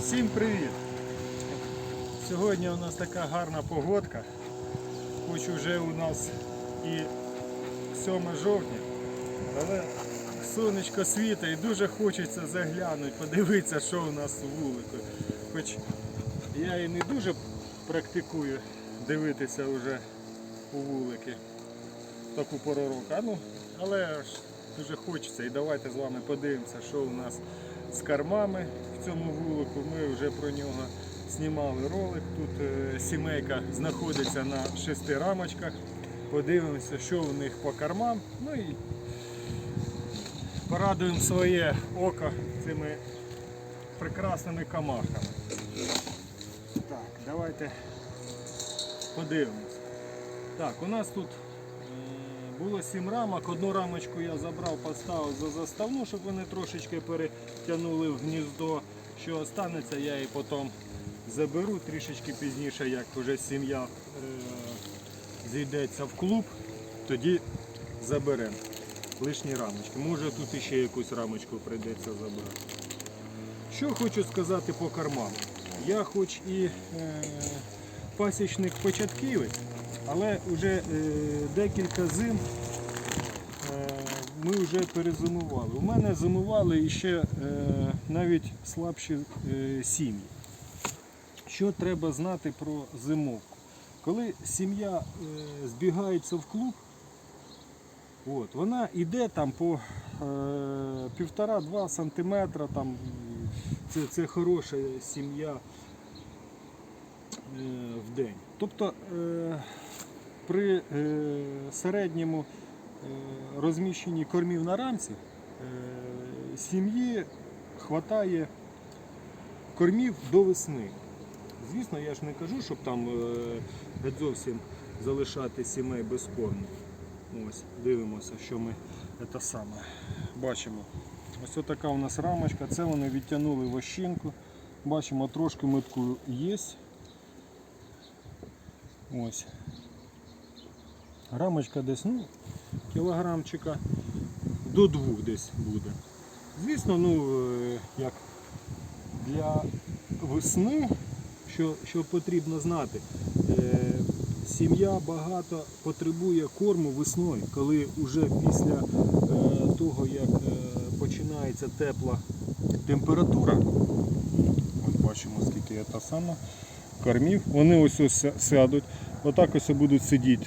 Всім привіт! Сьогодні у нас така гарна погодка. Хоч уже у нас і 7 жовтня, але сонечко світить і дуже хочеться заглянути, подивитися, що у нас у вулику. Хоч я і не дуже практикую дивитися вже у вулики таку пору року. Ну, але ж дуже хочеться. І давайте з вами подивимося, що у нас з кормами в цьому вулику. Ми вже про нього знімали ролик. Тут е, сімейка знаходиться на шести рамочках. Подивимося, що у них по кормам. Ну і порадуємо своє око цими прекрасними камахами. Так, давайте подивимось. Так, у нас тут було сім рамок. Одну рамочку я забрав, поставив за заставну, щоб вони трошечки перетягнули в гніздо. Що останеться, я її потім заберу трішечки пізніше, як вже сім'я е, зійдеться в клуб, тоді заберемо лишні рамочки. Може тут іще якусь рамочку прийдеться забрати. Що хочу сказати по кормам. Я хоч і е, пасічник початківець, але вже е, декілька зим е, ми вже перезимували. У мене зимували іще е, навіть слабші сім'ї. Що треба знати про зимовку? Коли сім'я збігається в клуб, от, вона йде там по е, півтора-два сантиметра, там, це, це хороша сім'я в день. Тобто е, при е, середньому е, розміщенні кормів на рамці сім'ї хватає кормів до весни. Звісно, я ж не кажу, щоб там геть зовсім залишати сімей без корму. Ось, дивимося, що ми це саме бачимо. Ось така у нас рамочка, це вони відтягнули вощинку. Бачимо, трошки метку є. Ось. Рамочка десь, ну, кілограмчика до двох десь буде. Звісно, ну, е, як для весни, що, що потрібно знати, е, сім'я багато потребує корму весною, коли вже після е, того, як е, починається тепла температура, ось бачимо, скільки це саме кормів, вони ось ось сядуть, отак ось будуть сидіти.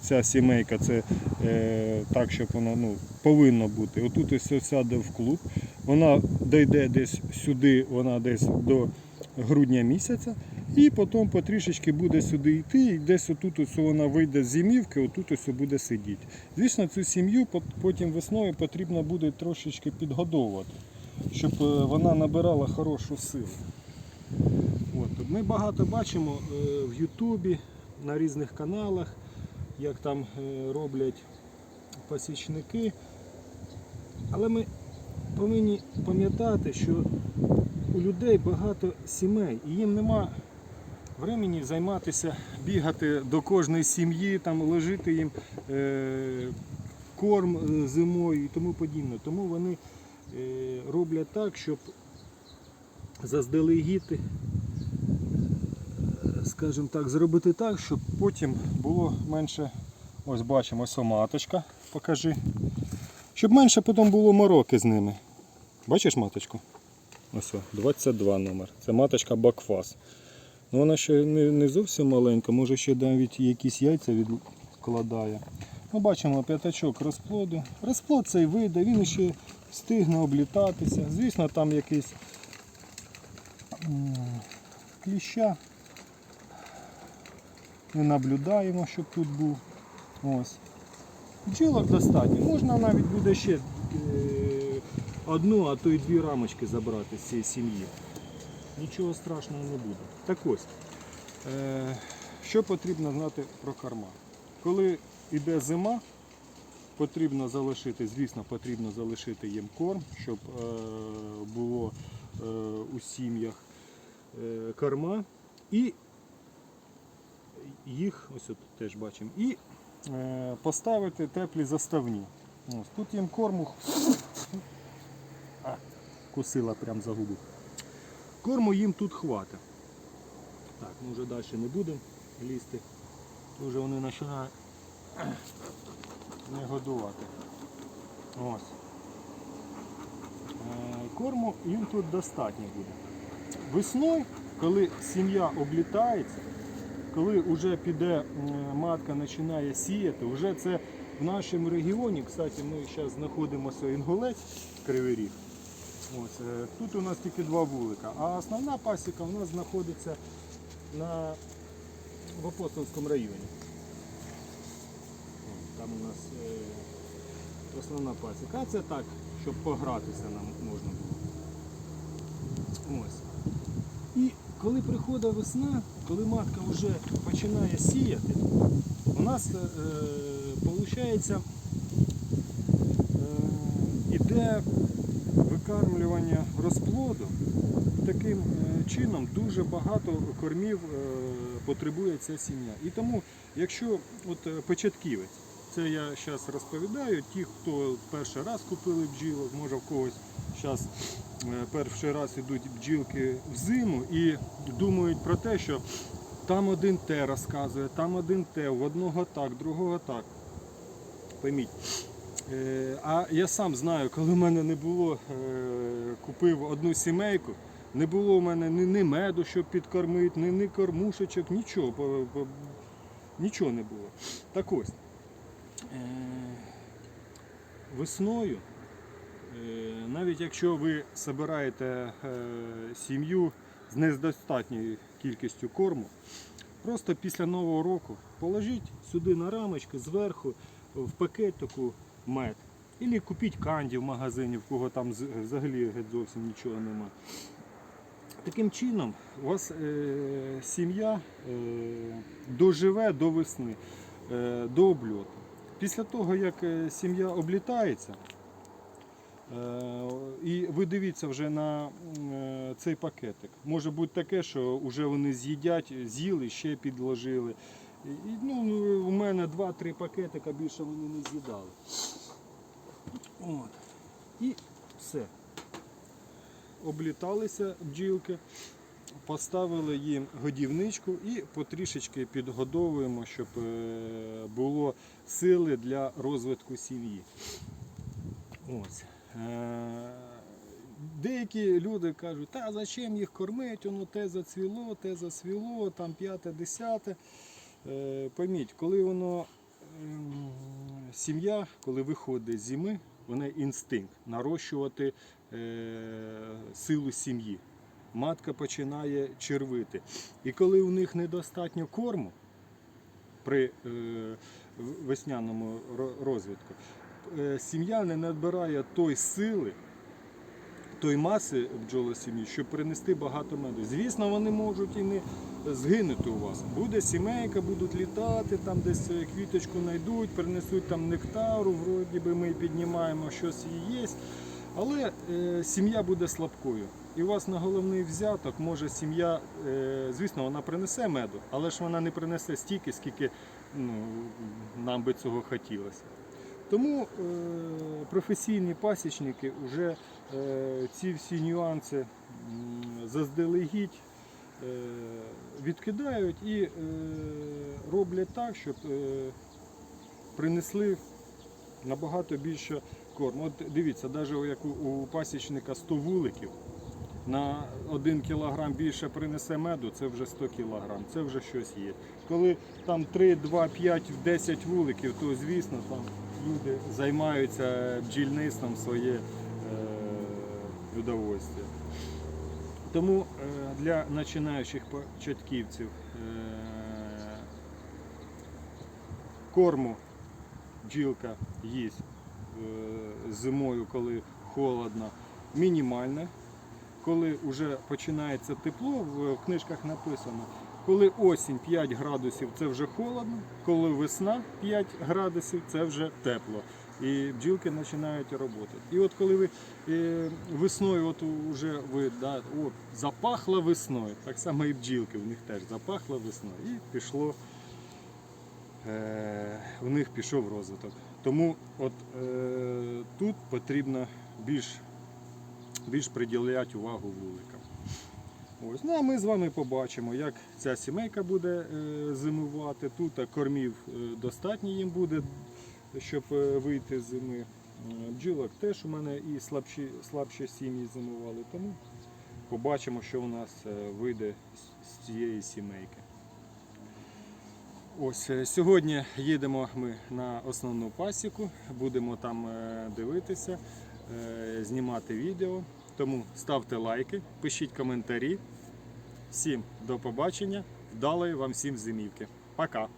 Ця сімейка, це е, так, щоб воно ну, повинно бути. Отут ось ось сяде в клуб. Вона дійде десь сюди, вона десь до грудня місяця, і потім потрішечки буде сюди йти, і десь отут ось вона вийде з зимівки, отут ось буде сидіти. Звісно, цю сім'ю потім весною потрібно буде трошечки підгодовувати, щоб е, вона набирала хорошу силу. От. Ми багато бачимо е, в Ютубі, на різних каналах, як там е, роблять пасічники. Але ми повинні пам'ятати, що у людей багато сімей і їм нема времени займатися, бігати до кожної сім'ї, там ложити їм е, корм зимою і тому подібне. Тому вони роблять так, щоб заздалегідь, скажімо так, зробити так, щоб потім було менше, ось бачимо, маточка, покажи. Щоб менше потім було мороки з ними. Бачиш маточку? Ось, о, 22 номер. Це маточка Бакфас. Ну, вона ще не, не зовсім маленька, може ще навіть якісь яйця відкладає. Ми бачимо п'ятачок розплоду. Розплод цей вийде, він ще встигне облітатися. Звісно, там якийсь кліща. Не наблюдаємо, щоб тут був. Ось. Бджілок достатньо. Можна навіть буде ще е, одну, а то й дві рамочки забрати з цієї сім'ї. Нічого страшного не буде. Так ось, е, що потрібно знати про корма? Коли йде зима, потрібно залишити, звісно, потрібно залишити їм корм, щоб е, було у сім'ях корма. І їх, ось тут теж бачимо, і е, поставити теплі заставні. Ось, тут їм корму а, кусила прям за губу. Корму їм тут хватить. Так, ми вже далі не будемо лізти. Вже вони починають не годувати. Ось. Е, Корму їм тут достатньо буде. Весною, коли сім'я облітається, коли вже піде матка починає сіяти, вже це в нашому регіоні, кстати, ми зараз знаходимося Інгулець, Кривий Ріг. Е, тут у нас тільки два вулика, а основна пасіка у нас знаходиться на, в Апостольському районі. Там у нас е, основна пасіка. А це так, щоб погратися нам можна було. Ось. І коли приходить весна, коли матка вже починає сіяти, у нас е, виходить, е, іде викармлювання розплоду. Таким е, чином дуже багато кормів е, потребує ця сім'я. І тому, якщо от е, початківець, це я зараз розповідаю, ті, хто перший раз купили бджілок, може в когось зараз перший раз йдуть бджілки в зиму і думають про те, що там один те розказує, там один те, в одного так, другого так. Пойміть. Е, А я сам знаю, коли в мене не було, е, купив одну сімейку, не було в мене ні, меду, щоб підкормити, ні, кормушечок, нічого, нічого не було. Так ось, е, весною, е, навіть якщо ви збираєте е, сім'ю з недостатньою кількістю корму, просто після Нового року положіть сюди на рамочки зверху в пакет таку мед. Ілі купіть канді в магазині, в кого там взагалі зовсім нічого нема. Таким чином у вас е, сім'я е, доживе до весни, е, до обльоту. Після того, як е, сім'я облітається, е, і ви дивіться вже на е, цей пакетик. Може бути таке, що вже вони з'їдять, з'їли, ще підложили. І, ну, у мене 2-3 пакетика більше вони не з'їдали. От. І все. Обліталися бджілки, поставили їм годівничку і потрішечки підгодовуємо, щоб е, було сили для розвитку сім'ї. Е, Деякі люди кажуть, та зачем їх кормити, воно те зацвіло, те засвіло, там п'яте, десяте. Е, Пойміть, коли воно ем, сім'я, коли виходить з зими, вона інстинкт нарощувати силу сім'ї. Матка починає червити. І коли у них недостатньо корму при е, весняному розвитку, е, сім'я не набирає той сили, той маси бджолосім'ї, щоб принести багато меду. Звісно, вони можуть і не згинути у вас. Буде сімейка, будуть літати, там десь е, квіточку знайдуть, принесуть там нектару, вроді би ми піднімаємо щось і є. Але е, сім'я буде слабкою. І у вас на головний взяток може сім'я, е, звісно, вона принесе меду, але ж вона не принесе стільки, скільки ну, нам би цього хотілося. Тому е, професійні пасічники вже е, ці всі нюанси заздалегідь е, відкидають і е, роблять так, щоб е, принесли набагато більше корму. От дивіться, навіть як у, пасічника 100 вуликів, на 1 кілограм більше принесе меду, це вже 100 кілограм, це вже щось є. Коли там 3, 2, 5, 10 вуликів, то звісно там люди займаються бджільництвом своє е, удовольствие. Тому е, для починаючих початківців е, корму бджілка їсть зимою, коли холодно, мінімальне. Коли вже починається тепло, в, в книжках написано, коли осінь 5 градусів це вже холодно, коли весна 5 градусів це вже тепло. І бджілки починають роботи. І от коли ви е, весною, от вже ви да, от, запахло весною, так само і бджілки, в них теж запахло весною. І пішло, е, в них пішов розвиток. Тому от е, тут потрібно більш, більш приділяти увагу вуликам. Ось. Ну а ми з вами побачимо, як ця сімейка буде е, зимувати. Тут кормів е, достатньо їм буде, щоб е, вийти з зими. Е, Бджілок теж у мене і слабші, слабші сім'ї зимували. Тому побачимо, що у нас вийде з цієї сімейки. Ось е, сьогодні їдемо ми на основну пасіку, будемо там е, дивитися, е, знімати відео. Тому ставте лайки, пишіть коментарі. Всім до побачення, вдалої вам всім зимівки. Пока!